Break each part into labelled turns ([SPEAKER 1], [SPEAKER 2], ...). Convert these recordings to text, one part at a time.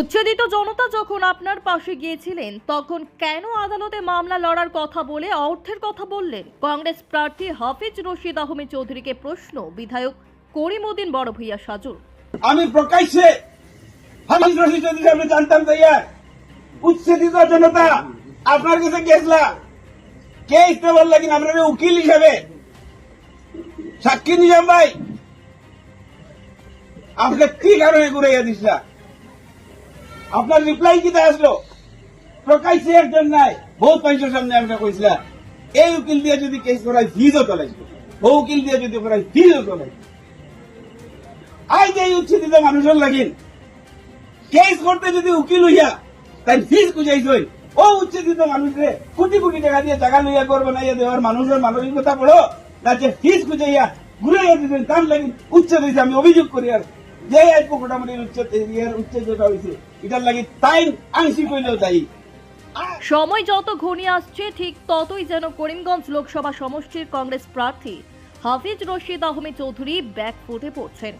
[SPEAKER 1] উচ্ছেদিত জনতা যখন আপনার পাশে গিয়েছিলেন, তখন কেন আদালতে মামলা লড়ার কথা বলে অর্থের কথা বললেন? কংগ্রেস প্রার্থী হাফিজ রশিদ আহমেদ চৌধুরীকে প্রশ্ন, বিধায়ক করিমউদ্দিন বড় ভূঁইয়া সাজুর।
[SPEAKER 2] আমি প্রকাশ্যে হামিদ রশিদ চৌধুরী সামনে জানতাম উচ্ছেদিত জনতা আপনার কাছে গেছলা। কে ইস্তে বললা কিনা? আপনার উকিল হিসাবে। সাক্ষী নিজাম ভাই আপনি কি কারণে ঘুরাইয়া দিসলা আপনার রিপ্লাই কিটা আসলো? প্রকাশ্যে একজন নাই। বহুত মানুষের সামনে আপনার কইছিলা, এই উকিল দিয়ে যদি কেস করাই ফিজও চলাইছিল ও উকিল দিয়ে যদি করাই ফিজও চলাইছিল আজ এই উচ্ছেদিত মানুষের লাগিন কেস করতে যদি উকিল হইয়া, তাই ফিস বুঝাইছই ও উচ্ছেদিত মানুষরে কোটি কোটি টাকা দিয়ে টাকা লইয়া করব না দেওয়ার মানুষের মানবিকতা পড়ো না যে ফিজ বুঝাইয়া ঘুরাইয়া দিতেন। তার লাগি উচ্ছেদ হয়েছে আমি অভিযোগ করি আর যে আজ মোটামুটি উচ্ছেদ ইয়ার উচ্ছেদ যেটা হয়েছে, এটার লাগি তাই আংশিক হইলেও দায়ী।
[SPEAKER 1] সময় যত ঘনিয়ে আসছে, ঠিক ততই যেন করিমগঞ্জ লোকসভা সমষ্টির কংগ্রেস প্রার্থী হাফিজ রশিদ আহমেদ চৌধুরী ব্যাক ফুটে পড়ছেন।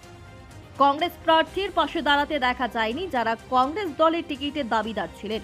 [SPEAKER 1] কংগ্রেস প্রার্থীর পাশে দাঁড়াতে দেখা যায়নি যারা কংগ্রেস দলের টিকিটের দাবিদার ছিলেন।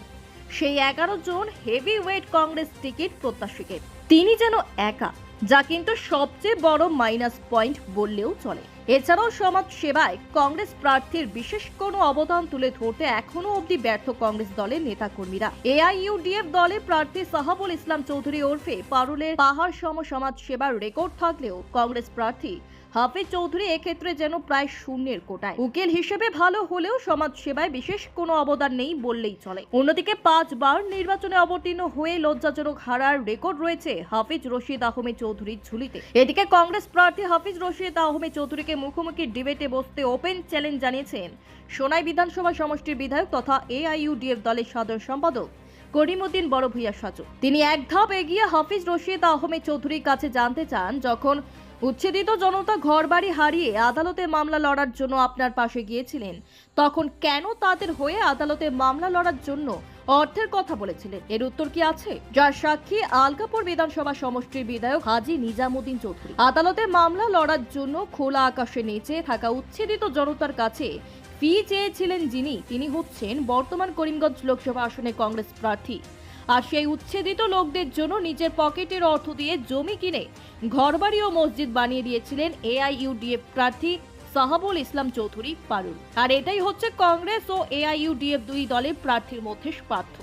[SPEAKER 1] সেই এগারো জন হেভি ওয়েট কংগ্রেস টিকিট প্রত্যাশীকে। তিনি যেন একা, যা কিন্তু সবচেয়ে বড় মাইনাস পয়েন্ট বললেও চলে। এছাড়াও সমাজ সেবায় কংগ্রেস প্রার্থীর বিশেষ কোনো অবদান তুলে ধরতে এখনও অবধি ব্যর্থ কংগ্রেস দলের নেতাকর্মীরা। এআইইউডিএফ দলের প্রার্থী সাহাবুল ইসলাম চৌধুরী ওরফে পারুলের পাহাড় সম সমাজ সেবার রেকর্ড থাকলেও কংগ্রেস প্রার্থী হাফিজ চৌধুরী এক্ষেত্রে যেন প্রায় শূন্যের কোটায়। উকিল হিসেবে ভালো হলেও সমাজ সেবায় বিশেষ কোনো অবদান নেই বললেই চলে। অন্যদিকে পাঁচবার নির্বাচনে অবতীর্ণ হয়ে লজ্জাজনক হারার রেকর্ড রয়েছে হাফিজ রশিদ আহমেদ চৌধুরীর ঝুলিতে। এদিকে কংগ্রেস প্রার্থী হাফিজ রশিদ আহমেদ চৌধুরীকে মুখোমুখি ডিবেটে বসতে ওপেন চ্যালেঞ্জ জানিয়েছেন। সোনাই বিধানসভা সমষ্টির বিধায়ক তথা এআইইউডিএফ দলের সাধারণ সম্পাদক করিমউদ্দিন বড় ভূঁইয়া সাজু। তিনি এক ধাপ এগিয়ে হাফিজ রশিদ আহমেদ চৌধুরীর কাছে জানতে চান, যখন উচ্ছেদিত জনতা ঘরবাড়ি হারিয়ে আদালতে মামলা লড়ার জন্য আপনার পাশে গিয়েছিলেন, তখন কেন তাদের হয়ে আদালতে মামলা লড়ার জন্য অর্থের কথা বলেছিলেন। এর উত্তর কি আছে? যার সাক্ষী আলকাপুর বিধানসভা সমষ্টির বিধায়ক হাজি নিজামুদ্দিন চৌধুরী। আদালতে মামলা লড়ার জন্য খোলা আকাশে নিচে থাকা উচ্ছেদিত জনতার কাছে ফি চেয়েছিলেন যিনি, তিনি হচ্ছেন বর্তমান করিমগঞ্জ লোকসভা আসনে কংগ্রেস প্রার্থী। আর সেই উচ্ছেদিত লোকদের জন্য নিজের পকেটের অর্থ দিয়ে জমি কিনে ঘরবাড়ি ও মসজিদ বানিয়ে দিয়েছিলেন এআইইউডিএফ প্রার্থী সাহাবুল ইসলাম চৌধুরী পারুল। আর এটাই হচ্ছে কংগ্রেস ও এআইইউডিএফ দুই দলের প্রার্থীর মধ্যে পার্থক্য।